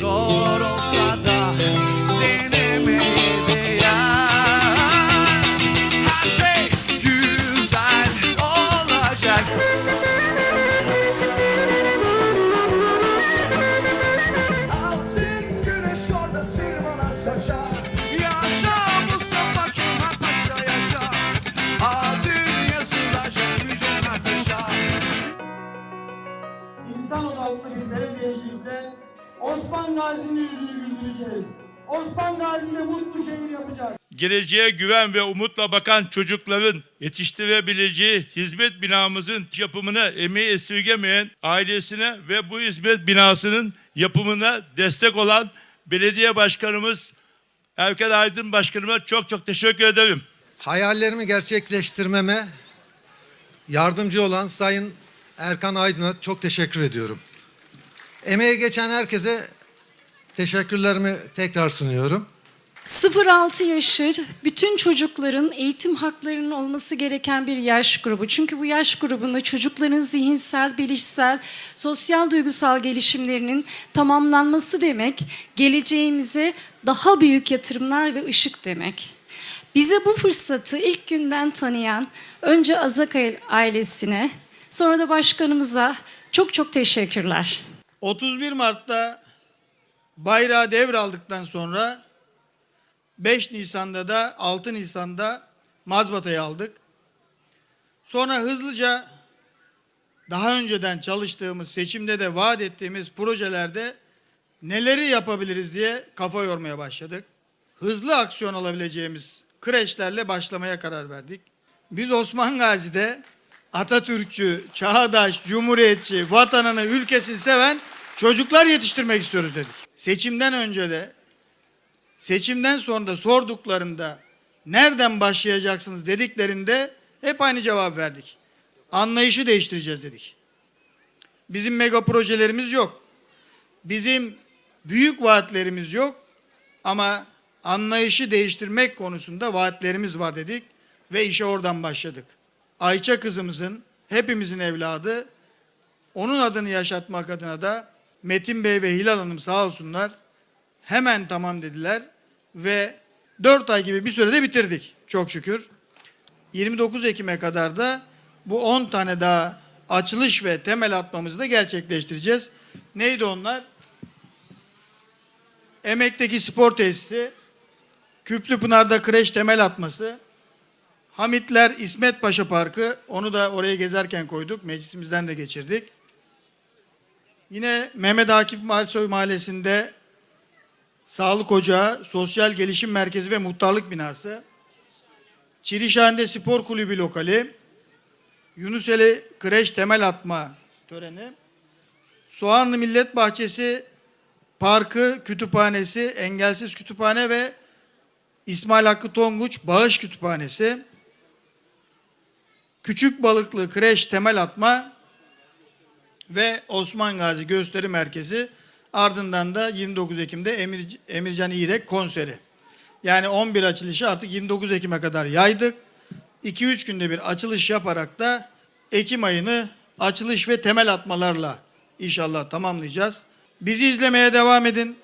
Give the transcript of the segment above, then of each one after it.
Zor olsa da Her şey güzel olacak. Alsın güneş orada sırmana saçar Yaşa Mustafa Kemal Paşa yaşa. Adın yazılacak yüce Mert Yaşar İnsan odaklı bir belediyecilikte Osman Gazi'nin yüzünü güldüreceğiz. Osman Gazi'yle mutlu şehir yapacağız. geleceğe güven ve umutla bakan çocukların yetiştirebileceği hizmet binamızın yapımına emeği esirgemeyen ailesine ve bu hizmet binasının yapımına destek olan belediye başkanımız Erkan Aydın Başkanıma çok çok teşekkür ederim. hayallerimi gerçekleştirmeme yardımcı olan Sayın Erkan Aydın'a çok teşekkür ediyorum. Emeğe geçen herkese teşekkürlerimi tekrar sunuyorum. 0-6 yaşı bütün çocukların eğitim haklarının olması gereken bir yaş grubu. Çünkü bu yaş grubunda çocukların zihinsel, bilişsel, sosyal, duygusal gelişimlerinin tamamlanması demek, geleceğimize daha büyük yatırımlar ve ışık demek. Bize bu fırsatı ilk günden tanıyan önce Azakay ailesine, sonra da başkanımıza çok çok teşekkürler. 31 Mart'ta bayrağı devraldıktan sonra 5 Nisan'da da 6 Nisan'da mazbatayı aldık. Sonra hızlıca daha önceden çalıştığımız, seçimde de vaat ettiğimiz projelerde neleri yapabiliriz diye kafa yormaya başladık. Hızlı aksiyon alabileceğimiz kreşlerle başlamaya karar verdik. Biz Osman Gazi'de Atatürkçü, çağdaş, cumhuriyetçi, vatanını, ülkesini seven çocuklar yetiştirmek istiyoruz dedik. Seçimden önce de seçimden sonra da sorduklarında nereden başlayacaksınız dediklerinde hep aynı cevap verdik. Anlayışı değiştireceğiz dedik. Bizim mega projelerimiz yok. Bizim büyük vaatlerimiz yok ama anlayışı değiştirmek konusunda vaatlerimiz var dedik ve işe oradan başladık. Ayça kızımızın hepimizin evladı onun adını yaşatmak adına da Metin Bey ve Hilal Hanım sağ olsunlar hemen tamam dediler ve 4 ay gibi bir sürede bitirdik çok şükür. 29 Ekim'e kadar da bu 10 tane daha açılış ve temel atmamızı da gerçekleştireceğiz. Neydi onlar? Emek'teki spor tesisi, Küplüpınar'da kreş temel atması, Hamitler İsmet Paşa Parkı, onu da oraya gezerken koyduk, meclisimizden de geçirdik. Yine Mehmet Akif Marsoy Mahallesi'nde Sağlık Ocağı, Sosyal Gelişim Merkezi ve Muhtarlık Binası, Çirişhane'de Spor Kulübü lokali, Yunuseli Kreş Temel Atma töreni, Soğanlı Millet Bahçesi Parkı Kütüphanesi, Engelsiz Kütüphane ve İsmail Hakkı Tonguç Bağış Kütüphanesi, Küçük Balıklı Kreş Temel Atma ve Osman Gazi Gösteri Merkezi ardından da 29 Ekim'de Emir, Emircan İrek konseri. Yani 11 açılışı artık 29 Ekim'e kadar yaydık. 2-3 günde bir açılış yaparak da Ekim ayını açılış ve temel atmalarla inşallah tamamlayacağız. Bizi izlemeye devam edin.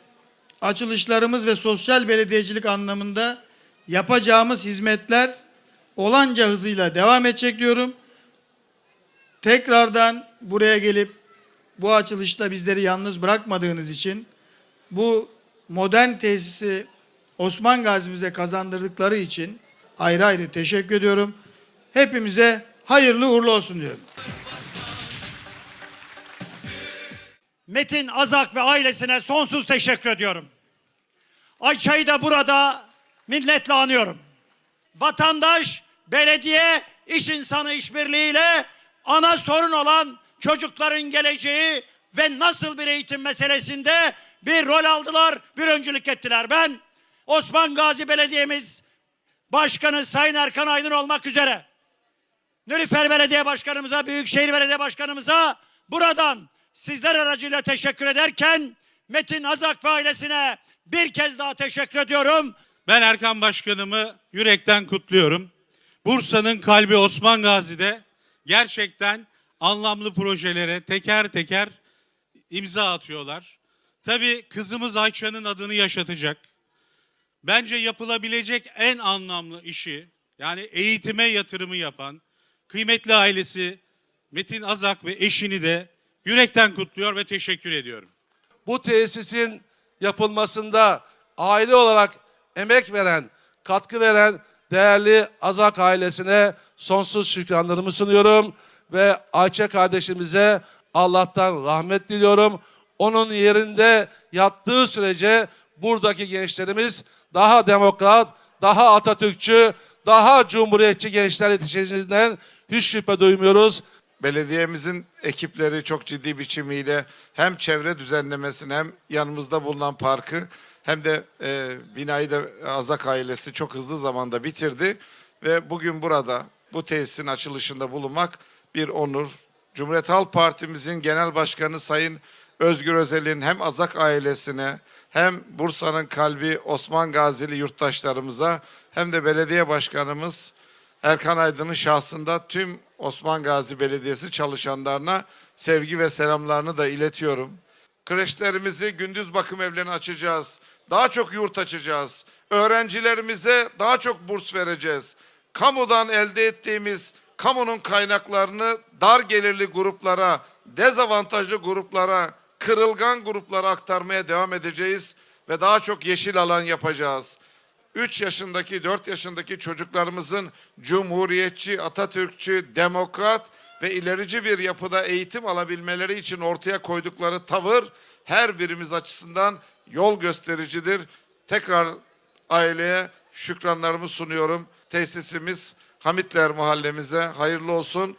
Açılışlarımız ve sosyal belediyecilik anlamında yapacağımız hizmetler olanca hızıyla devam edecek diyorum. Tekrardan buraya gelip bu açılışta bizleri yalnız bırakmadığınız için bu modern tesisi Osman Gazi'mize kazandırdıkları için ayrı ayrı teşekkür ediyorum. Hepimize hayırlı uğurlu olsun diyorum. Metin Azak ve ailesine sonsuz teşekkür ediyorum. Ayça'yı da burada minnetle anıyorum. Vatandaş, belediye, iş insanı işbirliğiyle ana sorun olan çocukların geleceği ve nasıl bir eğitim meselesinde bir rol aldılar, bir öncülük ettiler. Ben Osman Gazi Belediye'miz Başkanı Sayın Erkan Aydın olmak üzere Nülüfer Belediye Başkanımıza, Büyükşehir Belediye Başkanımıza buradan sizler aracıyla teşekkür ederken Metin Azak ve ailesine bir kez daha teşekkür ediyorum. Ben Erkan Başkanımı yürekten kutluyorum. Bursa'nın kalbi Osman Gazi'de gerçekten anlamlı projelere teker teker imza atıyorlar. Tabii kızımız Ayça'nın adını yaşatacak. Bence yapılabilecek en anlamlı işi yani eğitime yatırımı yapan kıymetli ailesi Metin Azak ve eşini de yürekten kutluyor ve teşekkür ediyorum. bu tesisin yapılmasında aile olarak emek veren, katkı veren değerli Azak ailesine sonsuz şükranlarımı sunuyorum ve Ayça kardeşimize Allah'tan rahmet diliyorum. Onun yerinde yattığı sürece buradaki gençlerimiz daha demokrat, daha Atatürkçü, daha cumhuriyetçi gençler yetişeceğinden hiç şüphe duymuyoruz. Belediyemizin ekipleri çok ciddi biçimiyle hem çevre düzenlemesini hem yanımızda bulunan parkı hem de e, binayı da Azak ailesi çok hızlı zamanda bitirdi. Ve bugün burada bu tesisin açılışında bulunmak bir onur. Cumhuriyet Halk Partimizin Genel Başkanı Sayın Özgür Özel'in hem Azak ailesine hem Bursa'nın kalbi Osman Gazili yurttaşlarımıza hem de belediye başkanımız Erkan Aydın'ın şahsında tüm Osman Gazi Belediyesi çalışanlarına sevgi ve selamlarını da iletiyorum. Kreşlerimizi, gündüz bakım evlerini açacağız. Daha çok yurt açacağız. Öğrencilerimize daha çok burs vereceğiz. Kamudan elde ettiğimiz kamunun kaynaklarını dar gelirli gruplara, dezavantajlı gruplara, kırılgan gruplara aktarmaya devam edeceğiz ve daha çok yeşil alan yapacağız. 3 yaşındaki, 4 yaşındaki çocuklarımızın cumhuriyetçi, Atatürkçü, demokrat ve ilerici bir yapıda eğitim alabilmeleri için ortaya koydukları tavır her birimiz açısından yol göstericidir. Tekrar aileye şükranlarımı sunuyorum. Tesisimiz Hamitler mahallemize hayırlı olsun.